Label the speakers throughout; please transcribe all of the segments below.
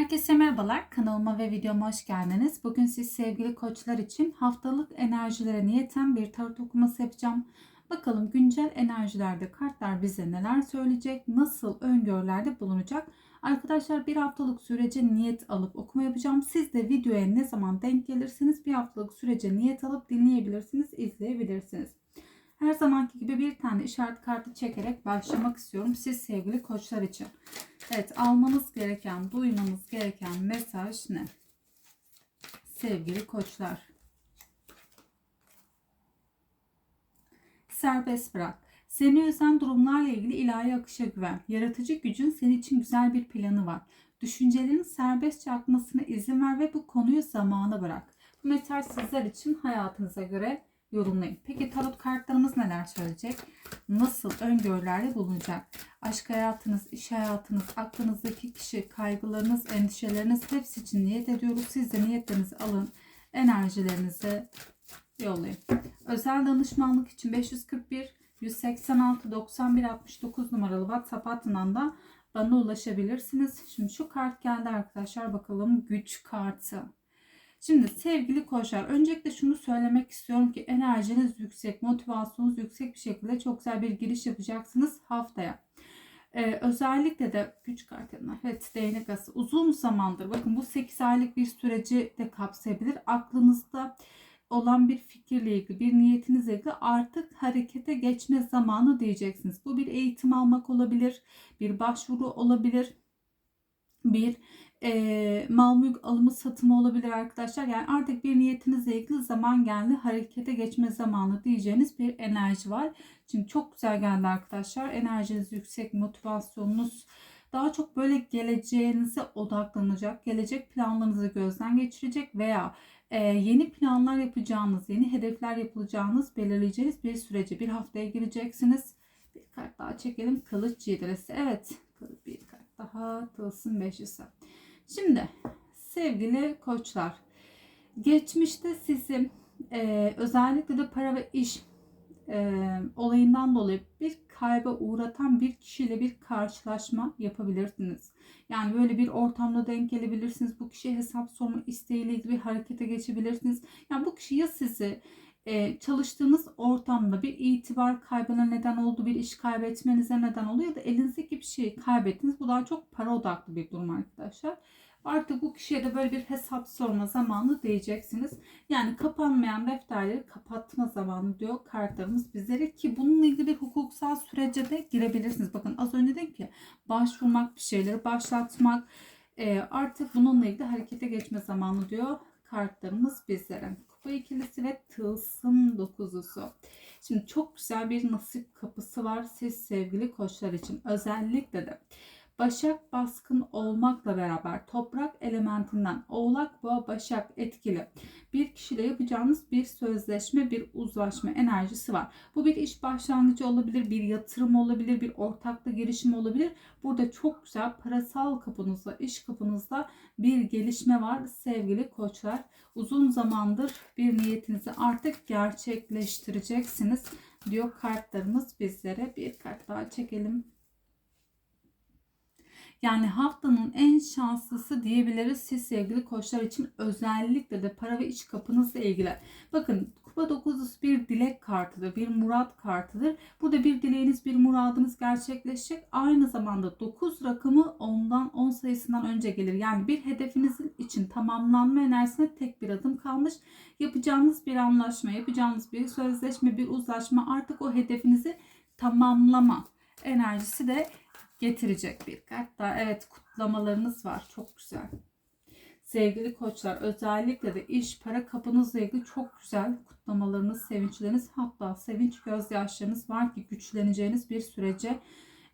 Speaker 1: Herkese merhabalar. Kanalıma ve videoma hoş geldiniz. Bugün siz sevgili koçlar için haftalık enerjilere niyeten bir tarot okuması yapacağım. Bakalım güncel enerjilerde kartlar bize neler söyleyecek, nasıl öngörülerde bulunacak. Arkadaşlar bir haftalık sürece niyet alıp okuma yapacağım. Siz de videoya ne zaman denk gelirsiniz bir haftalık sürece niyet alıp dinleyebilirsiniz, izleyebilirsiniz. Her zamanki gibi bir tane işaret kartı çekerek başlamak istiyorum siz sevgili koçlar için. Evet almanız gereken, duymanız gereken mesaj ne? Sevgili koçlar. Serbest bırak. Seni üzen durumlarla ilgili ilahi akışa güven. Yaratıcı gücün senin için güzel bir planı var. Düşüncelerin serbestçe akmasına izin ver ve bu konuyu zamana bırak. Bu mesaj sizler için hayatınıza göre yorumlayın. Peki tarot kartlarımız neler söyleyecek? Nasıl öngörülerde bulunacak? Aşk hayatınız, iş hayatınız, aklınızdaki kişi, kaygılarınız, endişeleriniz hepsi için niyet ediyoruz. Siz de niyetlerinizi alın. Enerjilerinizi yollayın. Özel danışmanlık için 541 186 91 69 numaralı WhatsApp hattından da bana ulaşabilirsiniz. Şimdi şu kart geldi arkadaşlar. Bakalım güç kartı. Şimdi sevgili koçlar öncelikle şunu söylemek istiyorum ki enerjiniz yüksek, motivasyonunuz yüksek bir şekilde çok güzel bir giriş yapacaksınız haftaya. Ee, özellikle de güç kartlarına evet değnek ası uzun zamandır bakın bu 8 aylık bir süreci de kapsayabilir. Aklınızda olan bir fikirle ilgili, bir niyetinizle ilgili artık harekete geçme zamanı diyeceksiniz. Bu bir eğitim almak olabilir, bir başvuru olabilir, bir e, mal mülk alımı satımı olabilir arkadaşlar. Yani artık bir niyetinizle ilgili zaman geldi. Harekete geçme zamanı diyeceğiniz bir enerji var. Şimdi çok güzel geldi arkadaşlar. Enerjiniz yüksek, motivasyonunuz daha çok böyle geleceğinize odaklanacak. Gelecek planlarınızı gözden geçirecek veya e, yeni planlar yapacağınız, yeni hedefler yapılacağınız, belirleyeceğiniz bir sürece bir haftaya gireceksiniz. Bir kart daha çekelim. Kılıç yediresi. Evet. Bir daha. Tılsım beşisi. Şimdi sevgili koçlar. Geçmişte sizi e, özellikle de para ve iş e, olayından dolayı bir kayba uğratan bir kişiyle bir karşılaşma yapabilirsiniz. Yani böyle bir ortamda denk gelebilirsiniz. Bu kişiye hesap sorma isteğiyle bir harekete geçebilirsiniz. Yani bu kişi ya sizi e, çalıştığınız ortamda bir itibar kaybına neden oldu, bir iş kaybetmenize neden oluyor ya da elinizdeki bir şeyi kaybettiniz. Bu daha çok para odaklı bir durum arkadaşlar. Artık bu kişiye de böyle bir hesap sorma zamanı diyeceksiniz. Yani kapanmayan defterleri kapatma zamanı diyor kartlarımız bizlere ki bununla ilgili bir hukuksal sürece de girebilirsiniz. Bakın az önce dedim ki başvurmak, bir şeyleri başlatmak e, artık bununla ilgili harekete geçme zamanı diyor kartlarımız bizlere. Kupa ikilisi ve tılsım dokuzusu. Şimdi çok güzel bir nasip kapısı var siz sevgili koçlar için. Özellikle de Başak baskın olmakla beraber toprak elementinden Oğlak Boğa Başak etkili bir kişiyle yapacağınız bir sözleşme, bir uzlaşma enerjisi var. Bu bir iş başlangıcı olabilir, bir yatırım olabilir, bir ortaklı girişim olabilir. Burada çok güzel parasal kapınızda, iş kapınızda bir gelişme var sevgili koçlar. Uzun zamandır bir niyetinizi artık gerçekleştireceksiniz diyor kartlarımız bizlere. Bir kart daha çekelim. Yani haftanın en şanslısı diyebiliriz siz sevgili koçlar için özellikle de para ve iç kapınızla ilgili. Bakın kupa 9'lusu bir dilek kartıdır, bir murat kartıdır. Burada bir dileğiniz, bir muradınız gerçekleşecek. Aynı zamanda 9 rakamı ondan 10 sayısından önce gelir. Yani bir hedefinizin için tamamlanma enerjisine tek bir adım kalmış. Yapacağınız bir anlaşma, yapacağınız bir sözleşme, bir uzlaşma artık o hedefinizi tamamlama enerjisi de getirecek bir kart daha. Evet kutlamalarınız var. Çok güzel. Sevgili koçlar özellikle de iş para kapınızla ilgili çok güzel kutlamalarınız, sevinçleriniz hatta sevinç gözyaşlarınız var ki güçleneceğiniz bir sürece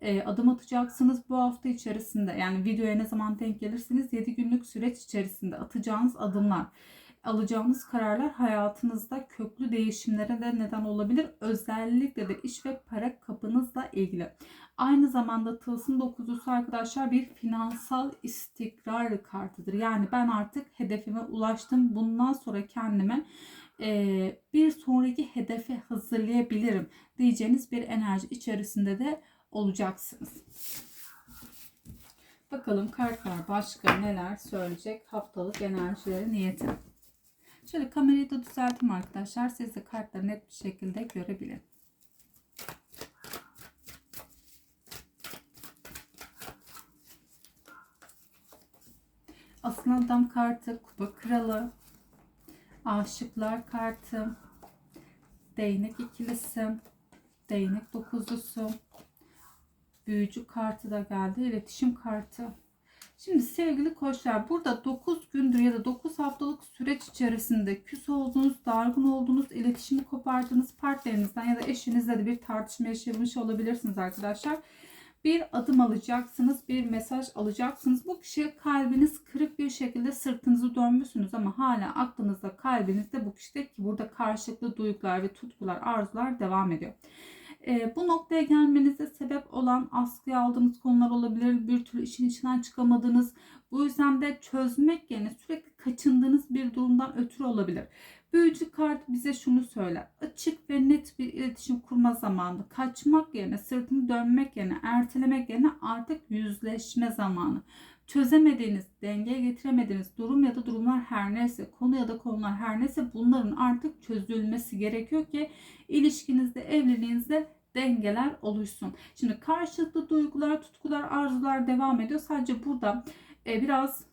Speaker 1: e, adım atacaksınız bu hafta içerisinde. Yani videoya ne zaman denk gelirsiniz 7 günlük süreç içerisinde atacağınız adımlar alacağınız kararlar hayatınızda köklü değişimlere de neden olabilir. Özellikle de iş ve para kapınızla ilgili. Aynı zamanda tılsım dokuzusu arkadaşlar bir finansal istikrar kartıdır. Yani ben artık hedefime ulaştım. Bundan sonra kendime e, bir sonraki hedefe hazırlayabilirim diyeceğiniz bir enerji içerisinde de olacaksınız. Bakalım kartlar başka neler söyleyecek haftalık enerjileri niyeti. Şöyle kamerayı da düzelteyim arkadaşlar. Siz de kartları net bir şekilde görebilin. Aslan adam kartı, kupa kralı, aşıklar kartı, değnek ikilisi, değnek dokuzlusu, büyücü kartı da geldi, iletişim kartı. Şimdi sevgili koçlar burada 9 gündür ya da 9 haftalık süreç içerisinde küs olduğunuz, dargın olduğunuz, iletişimi kopardığınız partnerinizden ya da eşinizle de bir tartışma yaşamış olabilirsiniz arkadaşlar. Bir adım alacaksınız, bir mesaj alacaksınız. Bu kişiye kalbiniz kırık bir şekilde sırtınızı dönmüşsünüz ama hala aklınızda, kalbinizde bu kişide ki burada karşılıklı duygular ve tutkular, arzular devam ediyor. E, bu noktaya gelmenize sebep olan askıya aldığınız konular olabilir. Bir türlü işin içinden çıkamadığınız, bu yüzden de çözmek yerine sürekli kaçındığınız bir durumdan ötürü olabilir. Büyücü kart bize şunu söyler. Açık ve net bir iletişim kurma zamanı. Kaçmak yerine, sırtını dönmek yerine, ertelemek yerine artık yüzleşme zamanı. Çözemediğiniz, dengeye getiremediğiniz durum ya da durumlar her neyse, konu ya da konular her neyse bunların artık çözülmesi gerekiyor ki ilişkinizde, evliliğinizde dengeler oluşsun. Şimdi karşılıklı duygular, tutkular, arzular devam ediyor. Sadece burada e, biraz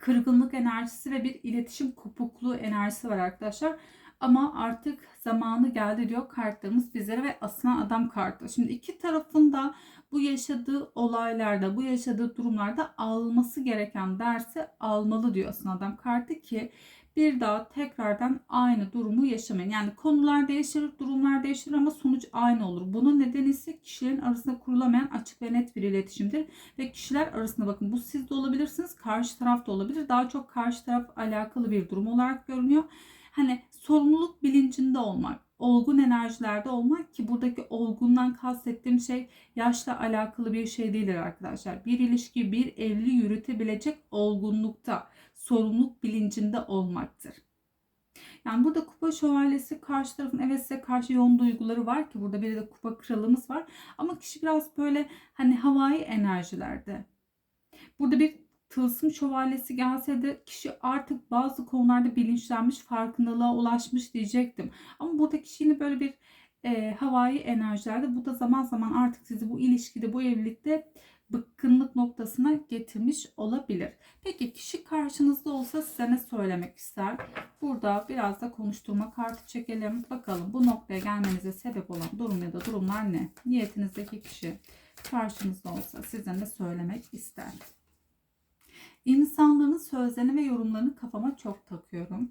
Speaker 1: kırgınlık enerjisi ve bir iletişim kopukluğu enerjisi var arkadaşlar. Ama artık zamanı geldi diyor kartlarımız bizlere ve aslan adam kartı. Şimdi iki tarafında bu yaşadığı olaylarda, bu yaşadığı durumlarda alması gereken dersi almalı diyor aslan adam kartı ki bir daha tekrardan aynı durumu yaşamayın. Yani konular değişir, durumlar değişir ama sonuç aynı olur. Bunun nedeni ise kişilerin arasında kurulamayan açık ve net bir iletişimdir. Ve kişiler arasında bakın bu siz de olabilirsiniz, karşı taraf da olabilir. Daha çok karşı taraf alakalı bir durum olarak görünüyor. Hani sorumluluk bilincinde olmak, olgun enerjilerde olmak ki buradaki olgundan kastettiğim şey yaşla alakalı bir şey değildir arkadaşlar. Bir ilişki, bir evli yürütebilecek olgunlukta, sorumluluk bilincinde olmaktır. Yani burada kupa şövalyesi karşı tarafın evet size karşı yoğun duyguları var ki burada bir de kupa kralımız var. Ama kişi biraz böyle hani havai enerjilerde. Burada bir tılsım şövalyesi gelse de kişi artık bazı konularda bilinçlenmiş, farkındalığa ulaşmış diyecektim. Ama burada kişi yine böyle bir e, havai enerjilerde bu da zaman zaman artık sizi bu ilişkide, bu evlilikte bıkkınlık noktasına getirmiş olabilir. Peki kişi karşınızda olsa size ne söylemek ister? Burada biraz da konuşturma kartı çekelim. Bakalım bu noktaya gelmenize sebep olan durum ya da durumlar ne? Niyetinizdeki kişi karşınızda olsa size ne söylemek ister? İnsanların sözlerini ve yorumlarını kafama çok takıyorum.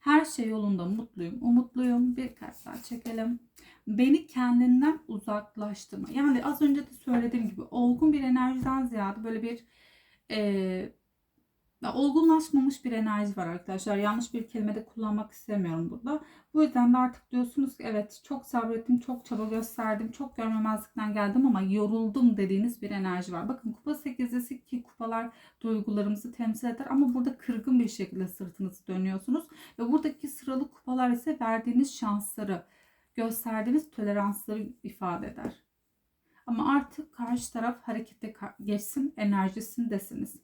Speaker 1: Her şey yolunda mutluyum, umutluyum. Bir kart daha çekelim. Beni kendinden uzaklaştırma. Yani az önce de söylediğim gibi olgun bir enerjiden ziyade böyle bir e, olgunlaşmamış bir enerji var arkadaşlar. Yanlış bir kelime de kullanmak istemiyorum burada. Bu yüzden de artık diyorsunuz ki evet çok sabrettim, çok çaba gösterdim, çok görmemezlikten geldim ama yoruldum dediğiniz bir enerji var. Bakın kupa 8'lisi ki kupalar duygularımızı temsil eder ama burada kırgın bir şekilde sırtınızı dönüyorsunuz. Ve buradaki sıralı kupalar ise verdiğiniz şansları, gösterdiğiniz toleransları ifade eder. Ama artık karşı taraf harekete geçsin, enerjisindesiniz.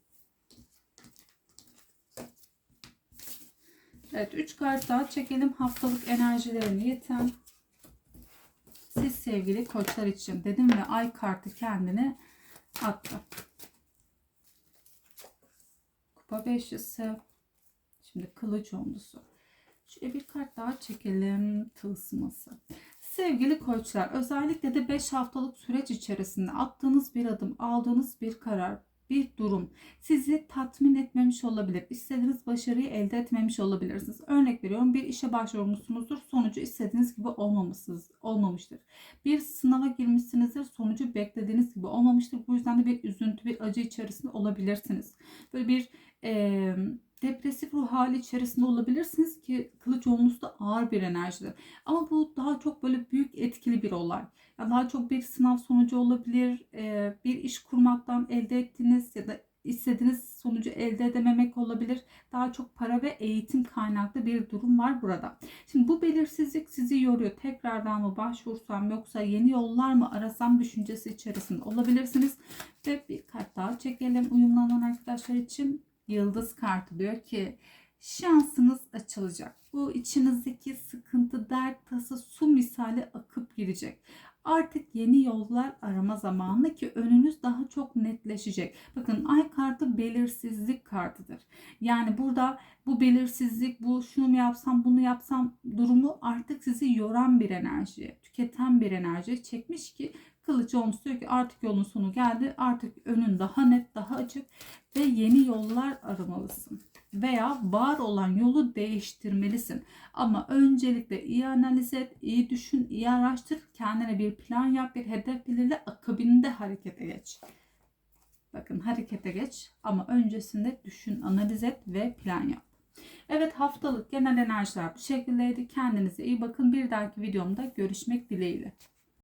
Speaker 1: Evet 3 kart daha çekelim. Haftalık enerjilerini yeten. Siz sevgili koçlar için dedim ve ay kartı kendini attı. Kupa beşlisi. Şimdi kılıç onlusu. Şöyle bir kart daha çekelim. Tılsması. Sevgili koçlar özellikle de 5 haftalık süreç içerisinde attığınız bir adım, aldığınız bir karar, bir durum sizi tatmin etmemiş olabilir. İstediğiniz başarıyı elde etmemiş olabilirsiniz. Örnek veriyorum bir işe başvurmuşsunuzdur. Sonucu istediğiniz gibi olmamışsınız, olmamıştır. Bir sınava girmişsinizdir. Sonucu beklediğiniz gibi olmamıştır. Bu yüzden de bir üzüntü, bir acı içerisinde olabilirsiniz. Böyle bir e, depresif ruh hali içerisinde olabilirsiniz ki kılıç olması da ağır bir enerjidir. Ama bu daha çok böyle büyük etkili bir olay. Yani daha çok bir sınav sonucu olabilir, bir iş kurmaktan elde ettiğiniz ya da istediğiniz sonucu elde edememek olabilir. Daha çok para ve eğitim kaynaklı bir durum var burada. Şimdi bu belirsizlik sizi yoruyor. Tekrardan mı başvursam yoksa yeni yollar mı arasam düşüncesi içerisinde olabilirsiniz. Ve bir kart daha çekelim uyumlanan arkadaşlar için. Yıldız kartı diyor ki şansınız açılacak. Bu içinizdeki sıkıntı, dert, tası su misali akıp gidecek. Artık yeni yollar arama zamanı ki önünüz daha çok netleşecek. Bakın ay kartı belirsizlik kartıdır. Yani burada bu belirsizlik, bu şunu mu yapsam, bunu yapsam durumu artık sizi yoran bir enerjiye, tüketen bir enerjiye çekmiş ki Kılıç olmuş diyor ki artık yolun sonu geldi. Artık önün daha net, daha açık ve yeni yollar aramalısın. Veya var olan yolu değiştirmelisin. Ama öncelikle iyi analiz et, iyi düşün, iyi araştır. Kendine bir plan yap, bir hedef belirle. Akabinde harekete geç. Bakın harekete geç ama öncesinde düşün, analiz et ve plan yap. Evet haftalık genel enerjiler bu şekildeydi. Kendinize iyi bakın. Bir dahaki videomda görüşmek dileğiyle.